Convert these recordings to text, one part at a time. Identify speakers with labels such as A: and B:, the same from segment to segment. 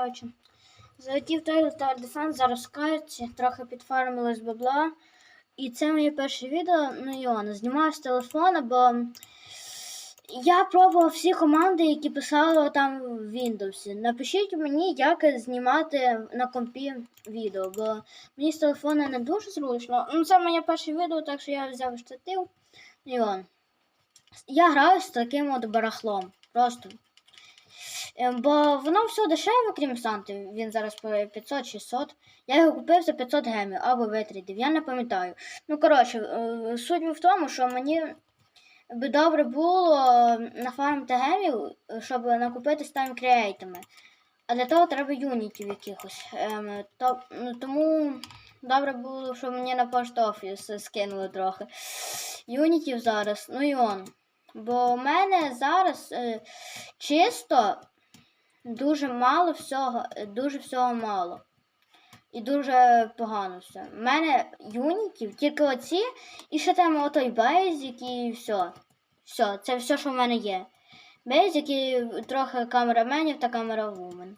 A: Коротше, залетів той Tower Defense, зараз в трохи підфармили бабла. І це моє перше відео, ну і он, знімаю з телефона, бо я пробував всі команди, які писали там в Windows. Напишіть мені, як знімати на компі відео, бо мені з телефона не дуже зручно. Ну, це моє перше відео, так що я взяв штатив. І он. Я граю з таким от барахлом. Просто. Е, Бо воно все дешеве, крім Санти. Він зараз по 500-600. Я його купив за 500 гемів або витридів, я не пам'ятаю. Ну, коротше, е, суть в тому, що мені би добре було нафармити гемів, щоб накупити з таймкреейтами. А для того треба юнітів якихось. Ем, ну, тому добре було, щоб мені на пошту офіс скинули трохи. Юнітів зараз, ну і он. Бо в мене зараз е, чисто дуже мало всього, е, дуже всього мало. І дуже погано все. У мене юнітів, тільки оці, і ще там отой бейзик і все. Все, це все, що в мене є. Бейзик і трохи камераменів та камеравумен.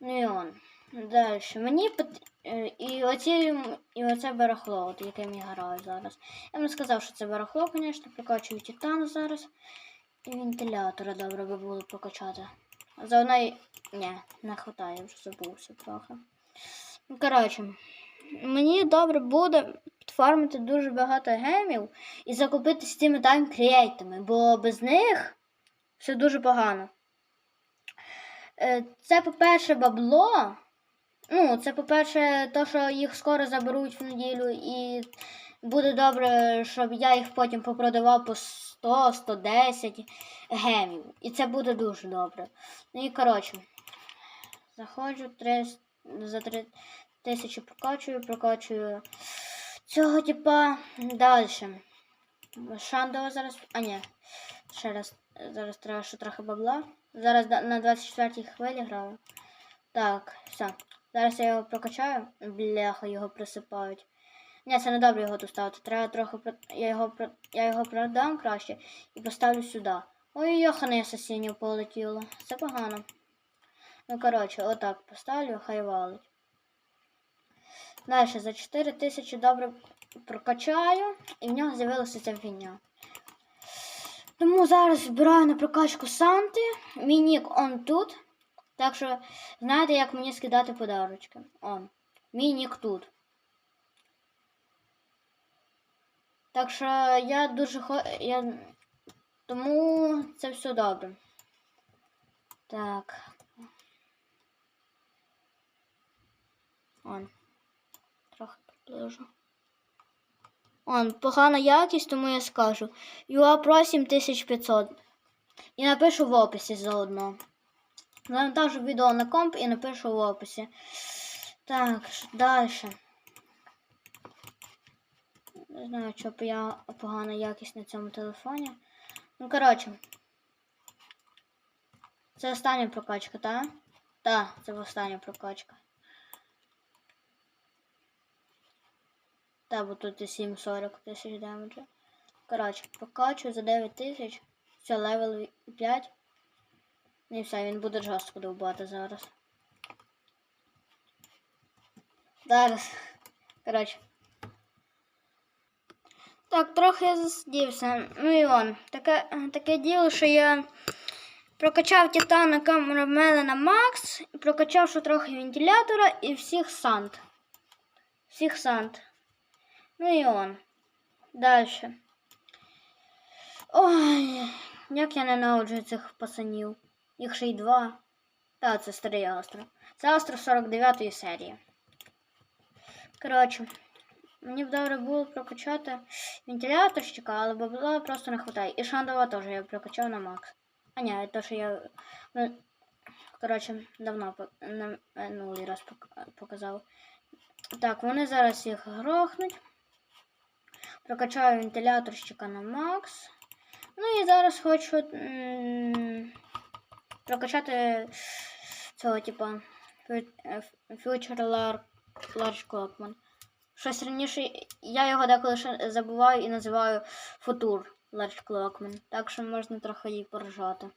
A: Ну і он. Далі. Мені пот... е, і оці і оце барахло, от яким я граю зараз. Я б не сказав, що це барахло, звісно, прокачую титан зараз. І вентилятора добре би було прокачати. А заодно. Ні, не хватає, вже забувся трохи. Ну, коротше, мені добре буде підфармити дуже багато гемів і закупити з цими тайм-кріейтами, бо без них все дуже погано. Е, Це, по-перше, бабло. Ну, це, по-перше, то, що їх скоро заберуть в неділю, і буде добре, щоб я їх потім попродавав по 100-110 гемів. І це буде дуже добре. Ну і коротше, заходжу 3, за 3 тисячі прокачую, прокачую цього типа далі. Шандова зараз. А ні, ще раз. Зараз треба ще трохи бабла. Зараз на 24-й хвилі граю. Так, все. Зараз я його прокачаю. Бляха, його присипають. Ні, це не добре його тут ставити. Треба трохи про- я його про- я його продам краще і поставлю сюди. Ой, йохане асасінів полетіло. Це погано. Ну, коротше, отак поставлю, хай валить. Далі за 4 тисячі добре прокачаю, і в нього з'явилася ця фігня. Тому зараз збираю на прокачку Санти. Мій нік он тут. Так що знаєте, як мені скидати подарочки. Он. Мій нік тут. Так що я дуже хо... я... Тому це все добре. Так. Он. Трохи приближу. Он, погана якість, тому я скажу. UA Pro 7500. І напишу в описі заодно. Завантажу відео на комп і напишу в описі. Так, далі. Не знаю, що я погана якість на цьому телефоні. Ну, коротше. Це остання прокачка, так? Так, це остання прокачка. Та, бо тут і 7,40 тисяч демеджа. Коротше, прокачую за 9 тисяч. Все, левел 5. Ну і все, він буде жорстко довбати зараз. Зараз. Коротше. Так, трохи я засидівся. Ну і он. Таке, таке діло, що я прокачав титана камерамена на Макс, прокачав ще трохи вентилятора і всіх сант. Всіх сант. Ну і он. Далі. Ой, як я ненавиджу цих пацанів. Їх ще й два. Та, це старий остров. Це остров 49 серії. Коротше, мені б добре було прокачати вентиляторщика, але бабла просто не вистачає. І Шандова теж я прокачав на макс. А ні, то, що я. ну, Коротше, давно на минулий раз показав. Так, вони зараз їх грохнуть. Прокачаю вентиляторщика на макс. Ну і зараз хочу прокачати цього, типа, е, Future Large Clockman. Щось раніше я його деколи ще забуваю і називаю Футур Ларч Клокмен. Так що можна трохи її поражати.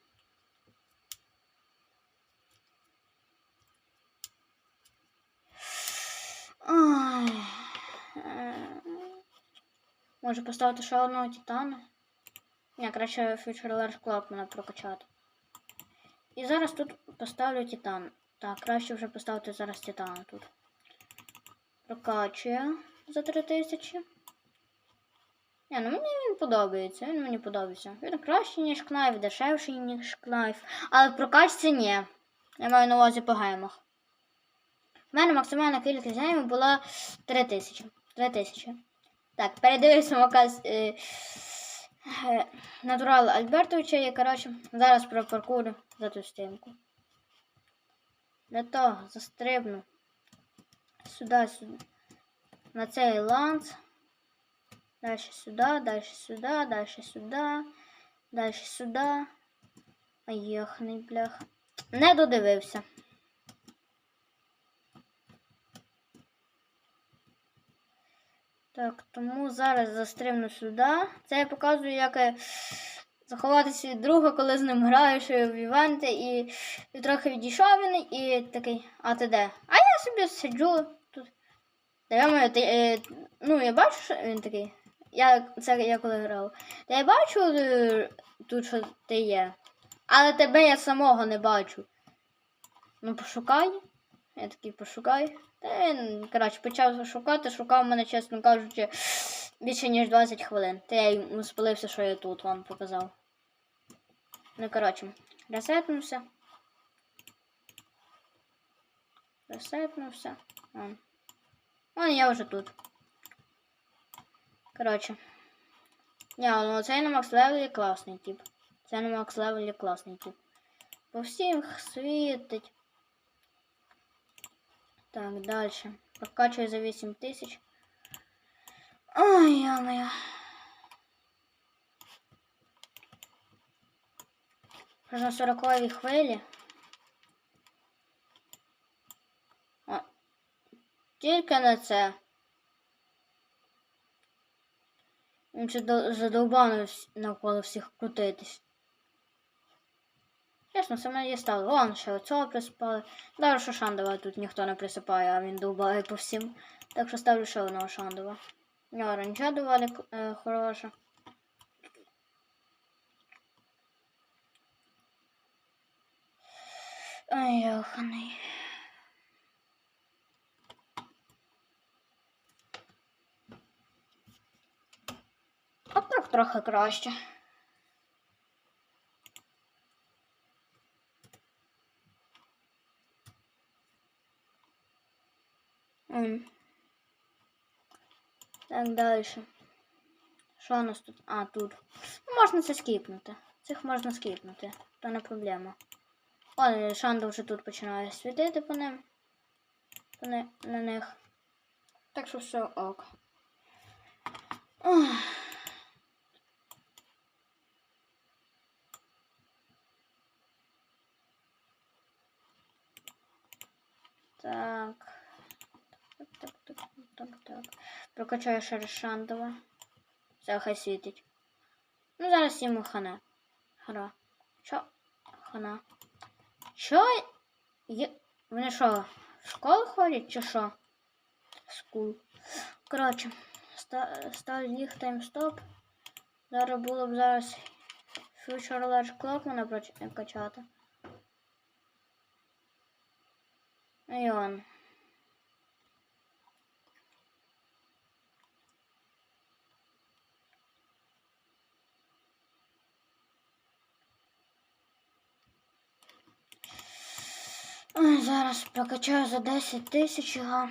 A: Може поставити ще одного титана? Ні, краще фьючер Ларч Клокмена прокачати. І зараз тут поставлю титан. Так, краще вже поставити зараз титана тут. Прокачує за 3000. Ні, ну мені він подобається, він мені подобається. Він кращий, ніж кнайф, дешевший, ніж кнайф. Але в прокачці ні. Я маю на увазі по геймах. У мене максимальна кількість геймів була 3000. 3000. Так, передивився маказ е, е, Натурал Альбертовича і, коротше, зараз про паркур за ту стінку. Для того застрибну сюди, сюди. На цей ланц. Дальше сюда, дальше сюда, дальше сюда, дальше сюда. Поїханий, бляха. Не додивився. Так, тому зараз застрибну сюди. Це я показую, як е, заховатися від друга, коли з ним граєш е, в івенти, і, і трохи відійшов він, і такий, а ти де? А я собі сиджу тут. Та я маю, ти, е, ну я бачу, що він такий. Я, це я коли грав. Та я бачу е, тут, що ти є. Але тебе я самого не бачу. Ну, пошукай. Я такий пошукай. Та він, коротше, почав шукати, шукав мене, чесно кажучи, більше ніж 20 хвилин. Та я йому спалився, що я тут вам показав. Ну, коротше, ресетнувся. Ресетнувся. Вон. Вон я вже тут. Коротше. Ні, ну цей на макс левелі класний тип. Це на макс левелі класний тип. По всіх світить. Так, дальше. Прокачую за 8 тисяч. Ой, я моя. Вже на 40 хвилі. О, тільки на це. Він ще до- задовбано вс- навколо всіх крутитись. Чесно, саме є стало. Вон ще оцього приспали. Даже що Шандова тут ніхто не присипає, а він довбає по всім. Так що ставлю ще одного Шандова. У нього оранжа доволі е, хороша. Ай, йоханий. А так трохи краще. Так, далі. Що у нас тут? А, тут. Можна це скіпнути. Цих можна скіпнути. То не проблема. О, Шанда вже тут починає світити по ним. По не, на них. Так що все ок. Ох. Так. Так, так, так, так, так. Прокачаю ще раз Шандова. Це хай світить. Ну, зараз йому хана. Гра. Що? Хана. Що? Є... Вони що, в школу ходять чи що? Скул. Коротше, ста... став їх таймстоп. Зараз було б зараз Future Large Clock мене проч- качати. І он. Зараз прокачаю за 10 тисяч його.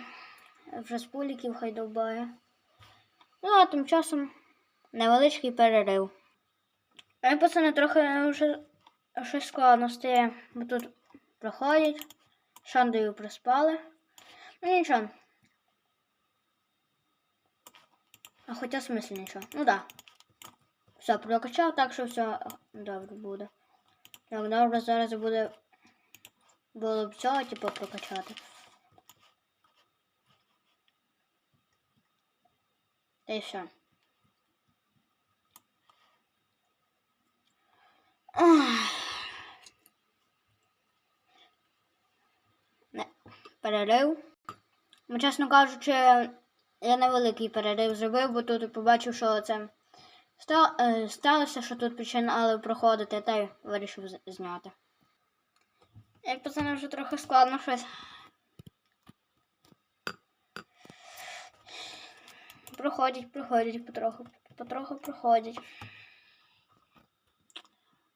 A: Вже з пуліків хай довбає. Ну, а тим часом невеличкий перерив. А пацани трохи вже щось складно стає, бо тут проходять. Шандою приспали. Ну нічого. А хоча в смислі нічого. Ну да. Все, прокачав, так що все добре буде. Так, добре, зараз буде було б цього, типу, прокачати. Та й все. Не, перерив. Ну, чесно кажучи, я невеликий перерив зробив, бо тут побачив, що це е, сталося, що тут починали проходити, та й вирішив зняти. Як пацани вже трохи складно щось. Проходять, проходять потроху, потроху проходять.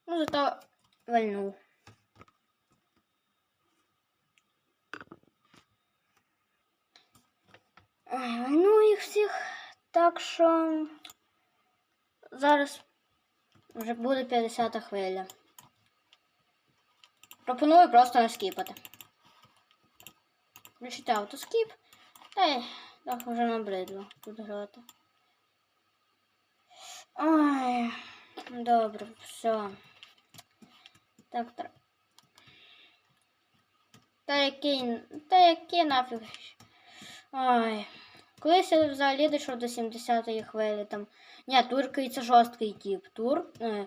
A: Ну, зато вальнув. Ой, їх всіх. Так що зараз вже буде 50 хвиля. Пропоную просто не скіпати. Включити автоскіп. Та й так вже набридло тут грати. Ой, добре, все. Так, тр... Та який, та який нафіг. Ой. Колись я взагалі дійшов до 70-ї хвилі там. Ні, туркий це жорсткий тип. Тур. Е,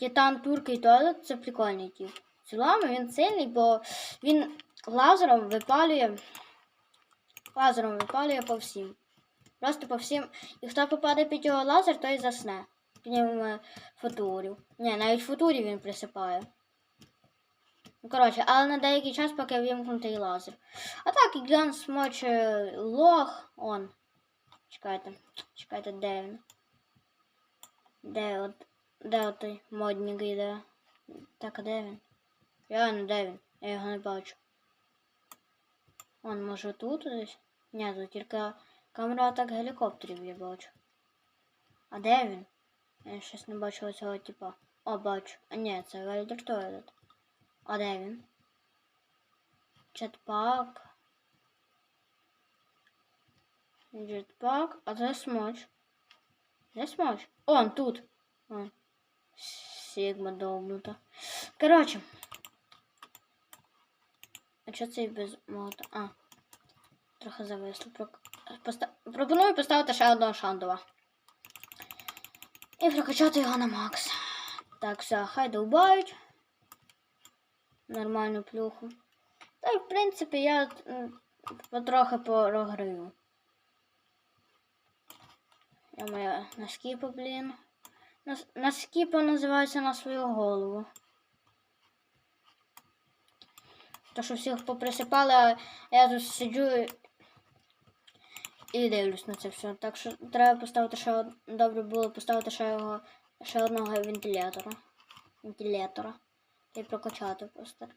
A: Титан туркий туалет це прикольний тип. В цілому він сильний, бо він лазером випалює. Лазером випалює по всім. Просто по всім. І хто попаде під його лазер, той засне. Крім е, футурів. Ні, навіть футурів він присипає. Ну, коротше, але на деякий час, поки вимкнутий лазер. А так, гігант смоче лох. Он. Чекайте. Чекайте, де він? Де от. Де от той модник йде? Так, а де він? Реально, де він? Я його не бачу. Он може тут десь? Ні, тут тільки камера так гелікоптерів я бачу. А де він? Я щось не бачу цього типа. О, бачу. А ні, це Вельдер Тойлет. А де він? Jetpack. Jetpack. А це смоч. Де смоч? Он тут. Он. Сігма довбнута. Коротше. А що це без мота? А. Трохи зависло. Поста... Пропоную поставити ще одного шандова. І прокачати його на макс. Так, все, хай довбають. Нормальну плюху. Та й в принципі я потрохи програю. Я моя на скіпу, блін. На, с- на свою голову. То, що всіх поприсипали, а я тут сиджу і- і дивлюсь на це все. Так що треба поставити ще од- добре було поставити ще його ще одного вентилятора. Вентилятора. Й прокачати просто.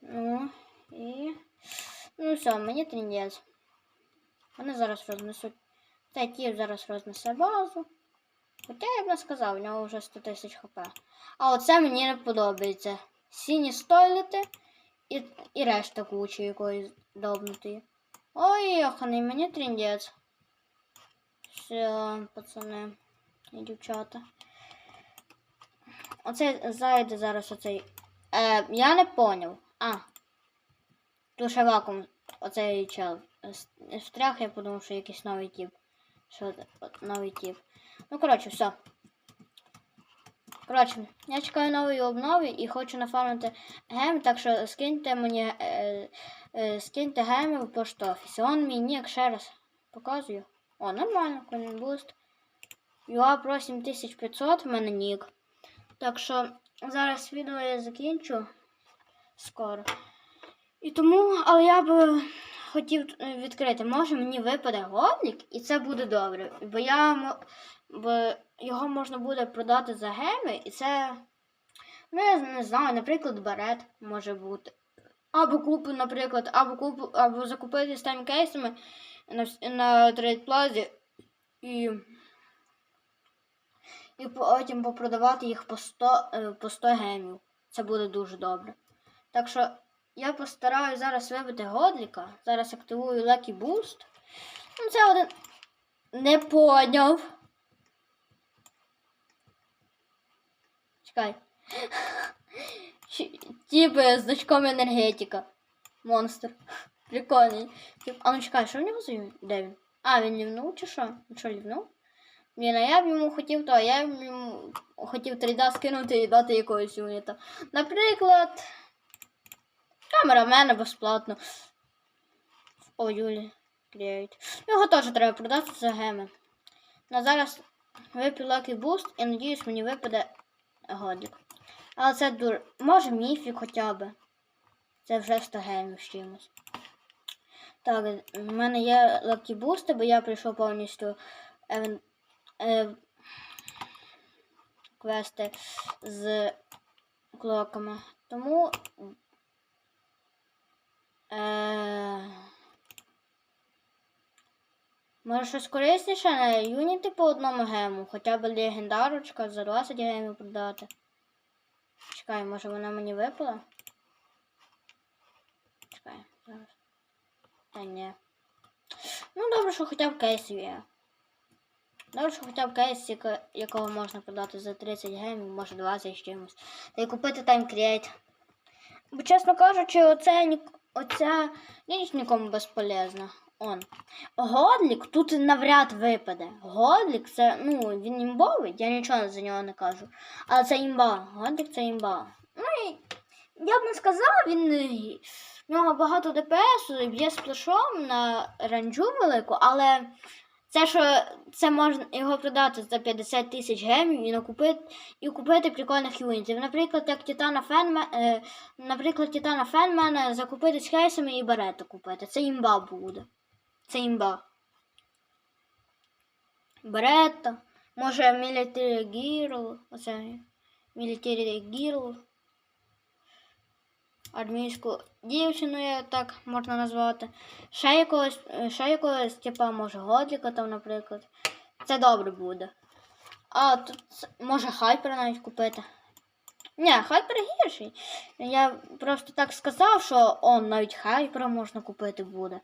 A: Ну і. Ну все, мені тріндець. Вони зараз рознесуть. Та ті зараз рознесе базу. Хоча я б сказав, у нього вже 100 тисяч хп. А оце мені не подобається. Сіні стойлети і, і решта кучі якоїсь довбнутої. Ой, оханий, мені тріндець. Все, пацани і дівчата. Оце зайде зараз оцей. Е, я не поняв. А. Тут вакуум. Оцей чел. С- Встряг, я подумав, що якийсь новий тип. Що? Новий тип. Ну, коротше, все. Коротше, я чекаю нової обнови і хочу нафармити гем, так що скиньте мені е, е, скиньте геми в пошту офісі. Он мій нік ще раз показую. О, нормально, конін буст. Юа про 7500 в мене нік. Так що зараз відео я закінчу скоро. І тому, але я би хотів е, відкрити, може мені випаде гоблік, і це буде добре. Бо я бо його можна буде продати за геми, і це. Ну, я не знаю, наприклад, барет може бути. Або купу, наприклад, або купу, або закупити з таймкейсами на, на трейдплазі і і потім попродавати їх по 100, е, по 100 гемів. Це буде дуже добре. Так що я постараюсь зараз вибити годліка. Зараз активую Lucky Boost. Ну, це один. Не поняв. Чекай. Типи з значком енергетика. Монстр. Прикольний. А ну чекай, що в нього за Де він? А, він лівнув чи що? Він що лівнув? Блін, а я б йому хотів то, я б йому хотів 3D скинути і дати якогось юніта. Наприклад, камера в мене безплатно. О, Юлі. Create. Його теж треба продати за геми. На зараз вип'ю Lucky Boost і надіюсь, мені випаде годик. Але це дуже. Може міфік хоча б. Це вже 100 гемів з чимось. Так, в мене є Lucky Boost, бо я прийшов повністю евен... е... квести з клоками. Тому. Е... Може щось корисніше на юніти по одному гему, хоча б легендарочка за 20 гемів продати. Чекай, може вона мені випала? Чекай, зараз. Та ні. Ну, добре, що хоча б кейс є. Добре, що хоча б кейс, яко- якого можна продати за 30 гемів, може 20 з чимось. Та й купити таймкрейт. Бо, чесно кажучи, оце, оця ніч нікому безполезна. Он. Годлік тут навряд випаде. Годлік це, ну, він імбовий, я нічого за нього не кажу. Але це імба. Годлік це імба. Ну і я б не сказала, він е, в нього багато ДПС, б'є сплешом на ранджу велику, але це що це можна його продати за 50 тисяч гемів і накупити і купити прикольних юнітів. Наприклад, як Титана Фенмен, е, наприклад, Титана Фенмена закупити з кейсами і барета купити. Це імба буде. Це імба. Беретта. Може Military Girl. Оце Military Girl. Армійську дівчину, я так можна назвати. Ще якогось, е, ще якогось, типа, може, Годліка там, наприклад. Це добре буде. А, тут може хайпер навіть купити. Ні, хайпер гірший. Я просто так сказав, що он навіть хайпера можна купити буде.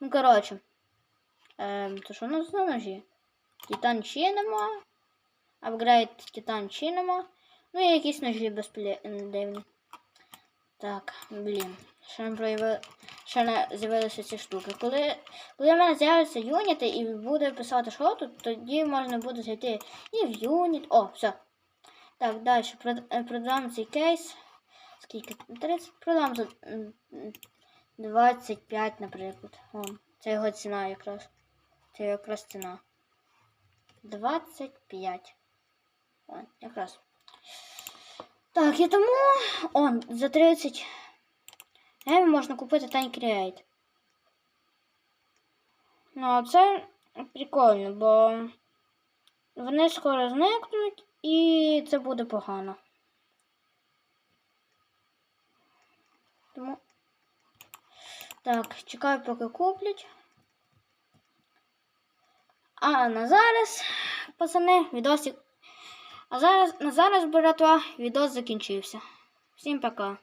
A: Ну, коротше. Ем, то що у нас на ножі? Титан чи нема. Апгрейд Титан Чинема. Ну і якісь ножі безплідні. Так, блін. Ще не прояви... Ще не з'явилися ці штуки. Коли, коли в мене з'являться юніти і буде писати, що тут, тоді можна буде зайти і в юніт. О, все. Так, далі. Е, Продам цей кейс. Скільки? 30? Продам за м, м, 25, наприклад. О, це його ціна якраз. Це якраз ціна. 25. О, якраз. Так, і тому он за 30 гривень можна купити Tiny Create. Ну, це прикольно, бо вони скоро зникнуть і це буде погано. Тому. Так, чекаю, поки куплять. А на зараз, пацани, відосик. А зараз на зараз, братва, відос закінчився. Всім пока.